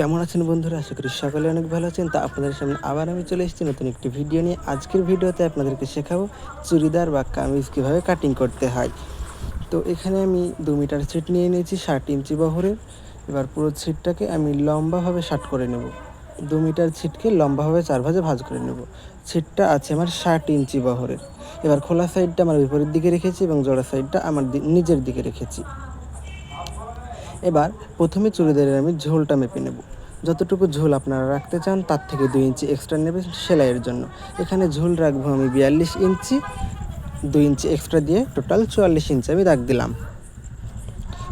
কেমন আছেন বন্ধুরা? আশা করি সকলে অনেক ভালো আছেন। তা আপনাদের সামনে আবার আমি চলে এসেছি নতুন একটি ভিডিও নিয়ে। আজকের ভিডিওতে আপনাদেরকে শেখাবো চুড়িদার বা কামিজ কীভাবে কাটিং করতে হয়। তো এখানে আমি দু মিটার ছিট নিয়ে নিয়েছি, ষাট ইঞ্চি বহরের। এবার পুরো ছিটটাকে আমি লম্বাভাবে শার্ট করে নেব। দু মিটার ছিটকে লম্বাভাবে চার ভাজে ভাজ করে নেব। ছিটটা আছে আমার ষাট ইঞ্চি বহরের। এবার খোলা সাইডটা আমার বিপরীত দিকে রেখেছি এবং জোড়া সাইডটা আমার নিজের দিকে রেখেছি। এবার প্রথমে চুড়িদারের আমি ঝোলটা মেপে নেব। যতটুকু ঝোল আপনারা রাখতে চান, তার থেকে দুই ইঞ্চি এক্সট্রা নেবে সেলাইয়ের জন্য। এখানে ঝোল রাখব আমি বিয়াল্লিশ ইঞ্চি, দুই ইঞ্চি এক্সট্রা দিয়ে টোটাল চুয়াল্লিশ ইঞ্চি আমি দাগ দিলাম।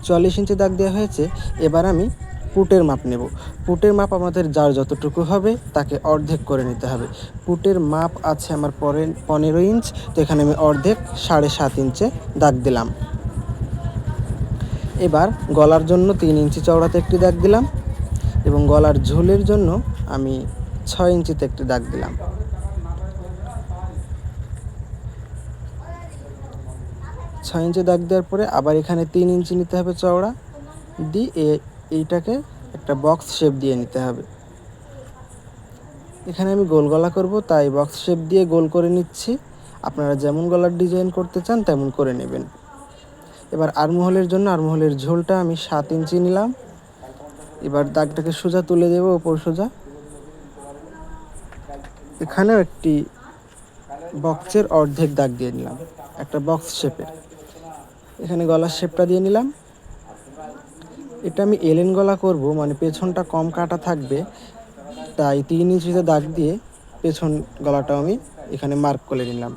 চুয়াল্লিশ ইঞ্চি দাগ দেওয়া হয়েছে, এবার আমি পুটের মাপ নেব। পুটের মাপ আমাদের যার যতটুকু হবে, তাকে অর্ধেক করে নিতে হবে। পুটের মাপ আছে আমার পরে পনেরো ইঞ্চ, তো এখানে আমি অর্ধেক সাড়ে সাত ইঞ্চে দাগ দিলাম। এবার গলার জন্য তিন ইঞ্চি চওড়াতে একটি দাগ দিলাম। এবং গলার ঝোলের জন্য আমি ছয় ইঞ্চিতে একটি দাগ দিলাম। ছয় ইঞ্চি দাগ দেওয়ার পরে আবার এখানে তিন ইঞ্চি নিতে হবে চওড়া। দিয়ে এইটাকে একটা বক্স শেপ দিয়ে নিতে হবে। এখানে আমি গোল গলা করব, তাই বক্স শেপ দিয়ে গোল করে নিচ্ছি। আপনারা যেমন গলার ডিজাইন করতে চান তেমন করে নেবেন। এবার আরমহলের জন্য আরমহলের ঝোলটা আমি সাত ইঞ্চি নিলাম। এবার দাগটাকে সোজা তুলে দেব, ওপর সোজা। এখানেও একটি বক্সের অর্ধেক দাগ দিয়ে নিলাম, একটা বক্স শেপের। এখানে গলার শেপটা দিয়ে নিলাম। এটা আমি এলেন গলা করব মানে পেছনটা কম কাটা থাকবে, তাই তিন ইঞ্চিতে দাগ দিয়ে পেছন গলাটাও আমি এখানে মার্ক করে নিলাম।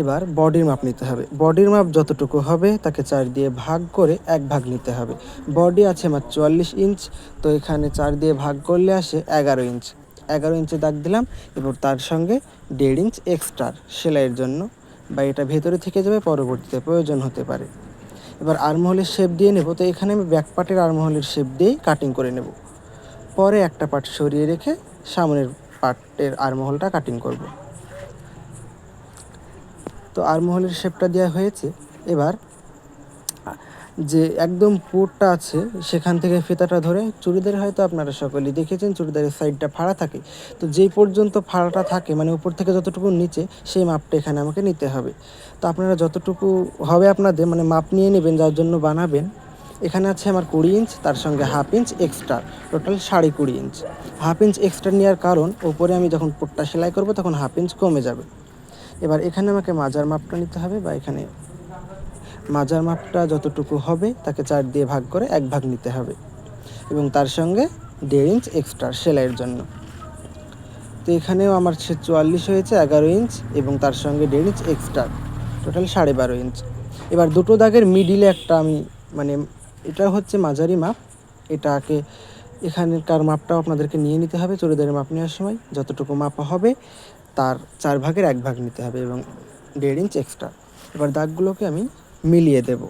এবার বডির মাপ নিতে হবে। বডির মাপ যতটুকু হবে, তাকে চার দিয়ে ভাগ করে এক ভাগ নিতে হবে। বডি আছে আমার চুয়াল্লিশ ইঞ্চ তো এখানে চার দিয়ে ভাগ করলে আসে এগারো ইঞ্চ এগারো ইঞ্চে দাগ দিলাম এবং তার সঙ্গে দেড় ইঞ্চ এক্সট্রার সেলাইয়ের জন্য, বা এটা ভেতরে থেকে যাবে, পরবর্তীতে প্রয়োজন হতে পারে। এবার আরমহলের শেপ দিয়ে নেব, তো এখানে আমি ব্যাক পার্টের আরমহলের শেপ দিয়েই কাটিং করে নেব। পরে একটা পার্ট সরিয়ে রেখে সামনের পার্টের আরমহলটা কাটিং করব। তো আরমহলের শেপটা দেওয়া হয়েছে। এবার যে একদম পুরটা আছে, সেখান থেকে ফিতাটা ধরে চুড়িদার হয়তো আপনারা সকলেই দেখেছেন, চুড়িদারের সাইডটা ফাড়া থাকে। তো যেই পর্যন্ত ফাড়াটা থাকে মানে উপর থেকে যতটুকু নিচে, সেই মাপটা এখানে আমাকে নিতে হবে। তো আপনারা যতটুকু হবে আপনাদের মানে মাপ নিয়ে নেবেন, যার জন্য বানাবেন, এখানে আছে আমার কুড়ি ইঞ্চ, তার সঙ্গে হাফ ইঞ্চ এক্সট্রা, টোটাল সাড়ে কুড়ি ইঞ্চ। হাফ ইঞ্চ এক্সট্রা নেওয়ার কারণ ওপরে আমি যখন পুটটা সেলাই করব, তখন হাফ ইঞ্চ কমে যাবে। এবার এখানে আমাকে মাজার মাপটা নিতে হবে বা এখানে মাজার মাপটা যতটুকু হবে তাকে চার দিয়ে ভাগ করে এক ভাগ নিতে হবে এবং তার সঙ্গে দেড় ইঞ্চ এক্সট্রা সেলাইয়ের জন্য। তো এখানেও আমার সে চুয়াল্লিশ হয়েছে, এগারো ইঞ্চ এবং তার সঙ্গে দেড় ইঞ্চ এক্সট্রা টোটাল সাড়ে বারো ইঞ্চ এবার দুটো দাগের মিডিলে একটা আমি মানে এটা হচ্ছে মাঝারি মাপ, এটাকে এখানকার মাপটাও আপনাদেরকে নিয়ে নিতে হবে চুড়িদারের মাপ নেওয়ার সময়। যতটুকু মাপা হবে তার চার ভাগের এক ভাগ নিতে হবে এবং দেড় ইঞ্চ এক্সট্রা এবার দাগগুলোকে আমি মিলিয়ে দেব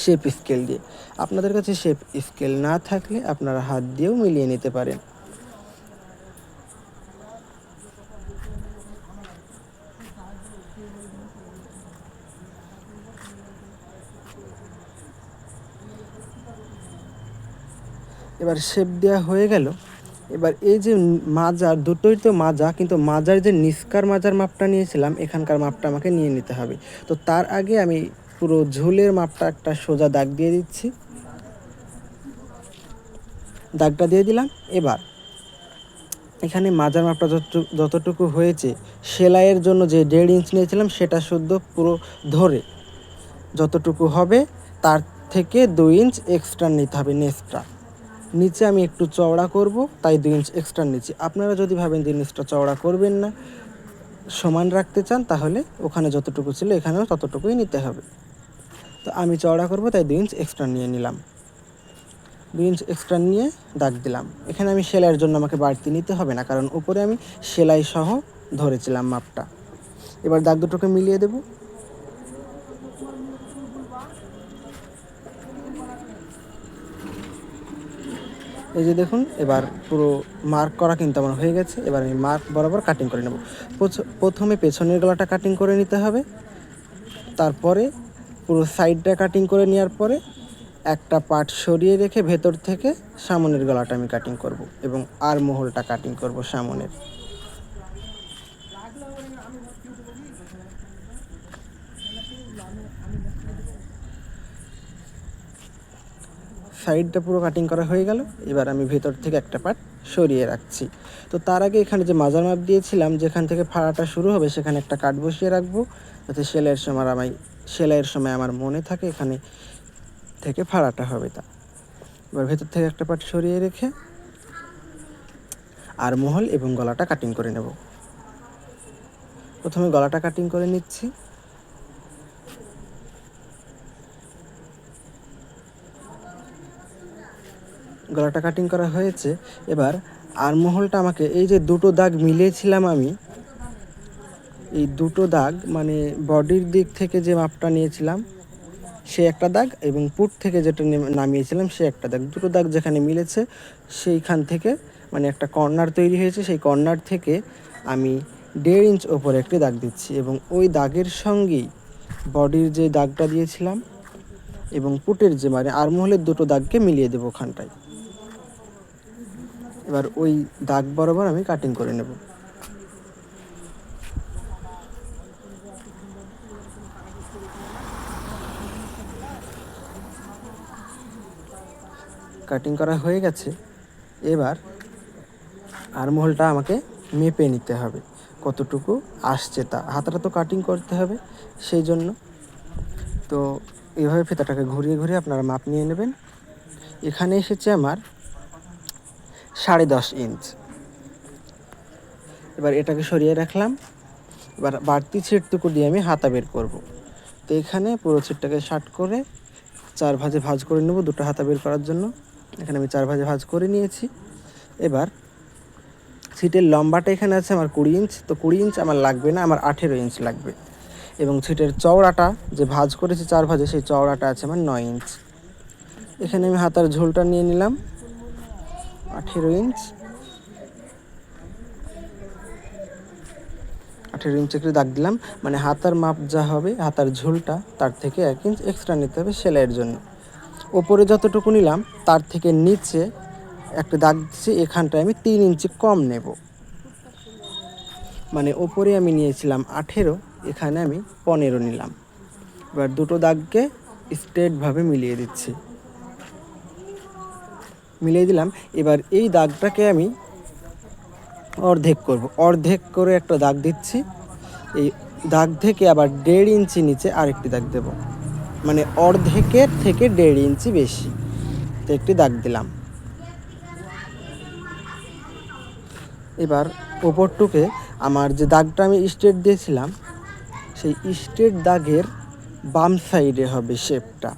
শেপ স্কেল দিয়ে। আপনাদের কাছে শেপ স্কেল না থাকলে আপনারা হাত দিয়েও মিলিয়ে নিতে পারেন। এবার শেপ দেওয়া হয়ে গেল। এবার এই যে মাজার, দুটোই তো মাজা, কিন্তু মাজার যে নিষ্কার মাজার মাপটা নিয়েছিলাম, এখানকার মাপটা আমাকে নিয়ে নিতে হবে। তো তার আগে আমি পুরো ঝোলের মাপটা একটা সোজা দাগ দিয়ে দিচ্ছি। দাগটা দিয়ে দিলাম। এবার এখানে মাজার মাপটা যতটুকু হয়েছে, সেলাইয়ের জন্য যে দেড় ইঞ্চ নিয়েছিলাম, সেটা শুদ্ধ পুরো ধরে। যতটুকু হবে, তার থেকে দুই ইঞ্চ এক্সট্রা নিতে হবে নেক্সট্রা নিচে আমি একটু চওড়া করব, তাই দুই ইঞ্চ এক্সট্রা নিচ্ছি। আপনারা যদি ভাবেন দুই ইঞ্চটা চওড়া করবেন না, সমান রাখতে চান, তাহলে ওখানে যতটুকু ছিল এখানেও ততটুকুই নিতে হবে। তো আমি চওড়া করব, তাই দুই ইঞ্চ এক্সট্রা নিয়ে নিলাম। দুই ইঞ্চ এক্সট্রা নিয়ে দাগ দিলাম। এখানে আমি সেলাইয়ের জন্য আমাকে বাড়তি নিতে হবে না, কারণ উপরে আমি সেলাই সহ ধরেছিলাম মাপটা। এবার দাগ দুটোকে মিলিয়ে দেবো। এই যে দেখুন, এবার পুরো মার্ক করা কিন্তু আমার হয়ে গেছে। এবার আমি মার্ক বরাবর কাটিং করে নেব। প্রথমে পেছনের গলাটা কাটিং করে নিতে হবে। তারপরে পুরো সাইডটা কাটিং করে নেওয়ার পরে একটা পার্ট সরিয়ে রেখে ভেতর থেকে সামনের গলাটা আমি কাটিং করব এবং আর মোহলটা কাটিং করব সামনের। সাইডটা পুরো কাটিং করা হয়ে গেল। এবার আমি ভেতর থেকে একটা পার্ট সরিয়ে রাখছি। তো তার আগে এখানে যে মাজার মাপ দিয়েছিলাম, যেখান থেকে ফাড়াটা শুরু হবে, সেখানে একটা কাঠ বসিয়ে রাখব। যাতে সেলাইয়ের সময় আমি সেলাইয়ের সময় আমার মনে থাকে এখানে থেকে ফাড়াটা হবে তা। এবার ভেতর থেকে একটা পার্ট সরিয়ে রেখে আর মহল এবং গলাটা কাটিং করে নেব। প্রথমে গলাটা কাটিং করে নিচ্ছি। গলাটা কাটিং করা হয়েছে। এবার আরমহলটা আমাকে এই যে দুটো দাগ মিলিয়েছিলাম আমি, এই দুটো দাগ মানে বডির দিক থেকে যে মাপটা নিয়েছিলাম, সে একটা দাগ এবং পুট থেকে যেটা নামিয়েছিলাম, সে একটা দাগ। দুটো দাগ যেখানে মিলেছে, সেইখান থেকে মানে একটা কর্নার তৈরি হয়েছে। সেই কর্নার থেকে আমি দেড় ইঞ্চ ওপরে একটি দাগ দিচ্ছি এবং ওই দাগের সঙ্গেই বডির যে দাগটা দিয়েছিলাম এবং পুটের যে মানে আরমহলের দুটো দাগকে মিলিয়ে দেবো ওখানটায়। এবার ওই দাগ বরাবর আমি কাটিং করে নেব। কাটিং করা হয়ে গেছে। এবার আরমহলটা আমাকে মেপে নিতে হবে, কতটুকু আসছে তা। হাতাটা তো কাটিং করতে হবে, সেই জন্য। তো এভাবে ফিতাটাকে ঘুরিয়ে ঘুরিয়ে আপনারা মাপ নিয়ে নেবেন। এখানে এসেছে আমার সাড়ে দশ ইঞ্চ এবার এটাকে সরিয়ে রাখলাম। এবার বাড়তি ছিটটুকু দিয়ে আমি হাতা বের করব। তো এখানে পুরো ছিটটাকে শার্ট করে চার ভাজে ভাজ করে নেব দুটো হাতা বের করার জন্য। এখানে আমি চার ভাজে ভাজ করে নিয়েছি। এবার ছিটের লম্বাটা এখানে আছে আমার কুড়ি ইঞ্চ তো কুড়ি ইঞ্চ আমার লাগবে না, আমার আঠেরো ইঞ্চ লাগবে। এবং ছিটের চওড়াটা যে ভাজ করেছি চার ভাজে, সেই চওড়াটা আছে আমার নয় ইঞ্চ এখানে আমি হাতার ঝোলটা নিয়ে নিলাম। আঠেরো ইঞ্চ আঠেরো ইঞ্চ একটু দাগ দিলাম। মানে হাতার মাপ যা হবে, হাতার ঝোলটা, তার থেকে এক ইঞ্চ এক্সট্রা নিতে হবে সেলাইয়ের জন্য। ওপরে যতটুকু নিলাম, তার থেকে নিচে একটা দাগ দিচ্ছি, এখানটায় আমি তিন ইঞ্চি কম নেব। মানে ওপরে আমি নিয়েছিলাম আঠেরো, এখানে আমি পনেরো নিলাম। এবার দুটো দাগকে স্ট্রেটভাবে মিলিয়ে দিচ্ছি। মিলিয়ে দিলাম। এবার এই দাগটাকে আমি অর্ধেক করব। অর্ধেক করে একটা দাগ দিচ্ছি। এই দাগ থেকে আবার দেড় ইঞ্চি নিচে আরেকটি দাগ দেব। মানে অর্ধেকের থেকে দেড় ইঞ্চি বেশি তো একটি দাগ দিলাম। এবার ওপরটুকে আমার যে দাগটা আমি স্ট্রেট দিয়েছিলাম, সেই স্ট্রেট দাগের বাম সাইডে হবে শেপটা।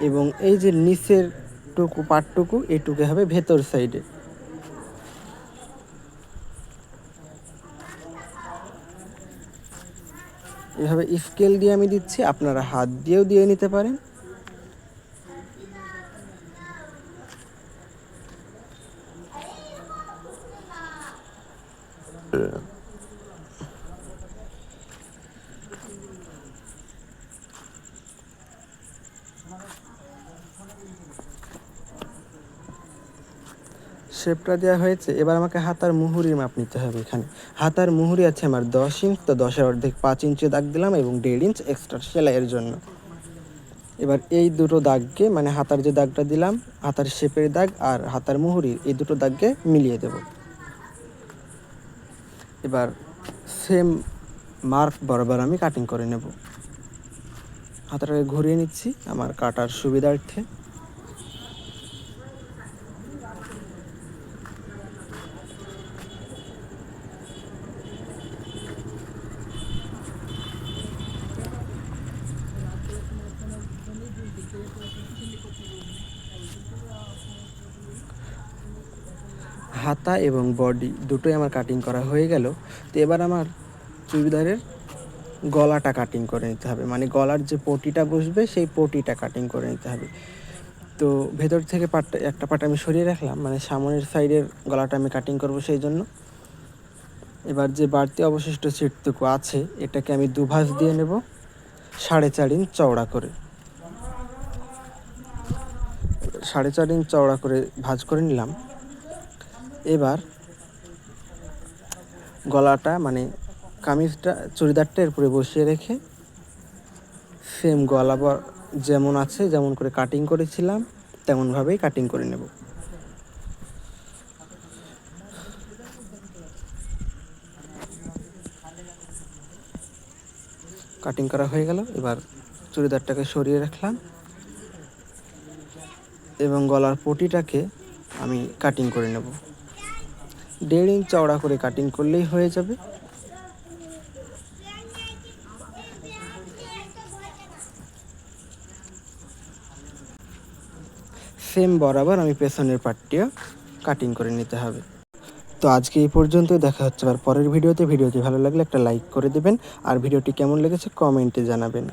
এবং এই যে নিচের টুকু পাটটুকু, এটুকু হবে ভেতর সাইডে। এভাবে স্কেল দিয়ে আমি দিচ্ছি, আপনারা হাত দিয়েও দিয়ে নিতে পারেন। শেপটা দেওয়া হয়েছে, এবার আমাকে হাতার মুহুরির মাপ নিতে হবে এখানে। হাতার মুহুরি আছে আমার দশ ইঞ্চ, তো দশের অর্ধেক পাঁচ ইঞ্চি দাগ দিলাম এবং দেড় ইঞ্চ এক্সট্রা সেলাইয়ের জন্য। এবার এই দুটো দাগকে মানে হাতার যে দাগটা দিলাম, হাতার শেপের দাগ আর হাতার মুহুরির, এই দুটো দাগকে মিলিয়ে দেব। এবার সেম মার্ক বরাবর আমি কাটিং করে নেব। হাতাটাকে ঘুরিয়ে নিচ্ছি, আমার কাটার সুবিধার্থে। হাতা এবং বডি দুটোই আমার কাটিং করা হয়ে গেল। তো এবার আমার চুড়িদারের গলাটা কাটিং করে নিতে হবে। মানে গলার যে পটিটা বসবে, সেই পটিটা কাটিং করে নিতে হবে। তো ভেতর থেকে পাটটা একটা পাট আমি সরিয়ে রাখলাম। মানে সামনের সাইডের গলাটা আমি কাটিং করব সেই জন্য এবার যে বাড়তি অবশিষ্ট সিটটুকু আছে, এটাকে আমি দুভাজ দিয়ে নেব সাড়ে চার ইঞ্চ চওড়া করে। সাড়ে চার ইঞ্চ চওড়া করে ভাঁজ করে নিলাম। এবার গলাটা মানে কামিজটা, চুড়িদারটা এর উপরে বসিয়ে রেখে সেম গলা যেমন আছে, যেমন করে কাটিং করেছিলাম, তেমনভাবেই কাটিং করে নেব। কাটিং করা হয়ে গেল, এবার চুড়িদারটাকে সরিয়ে রাখলাম। এবং গলার পটিটাকে আমি কাটিং করে নেব। দেড় ইঞ্চ চওড়া করে কাটিং করলেই হয়ে যাবে। সেম বরাবর আমি পেছনের পার্টটিও কাটিং করে নিতে হবে। তো আজকে এই পর্যন্তই, দেখা হচ্ছে আবার পরের ভিডিওতে। ভিডিওটি ভালো লাগলে একটা লাইক করে দেবেন। আর ভিডিওটি কেমন লেগেছে কমেন্টে জানাবেন।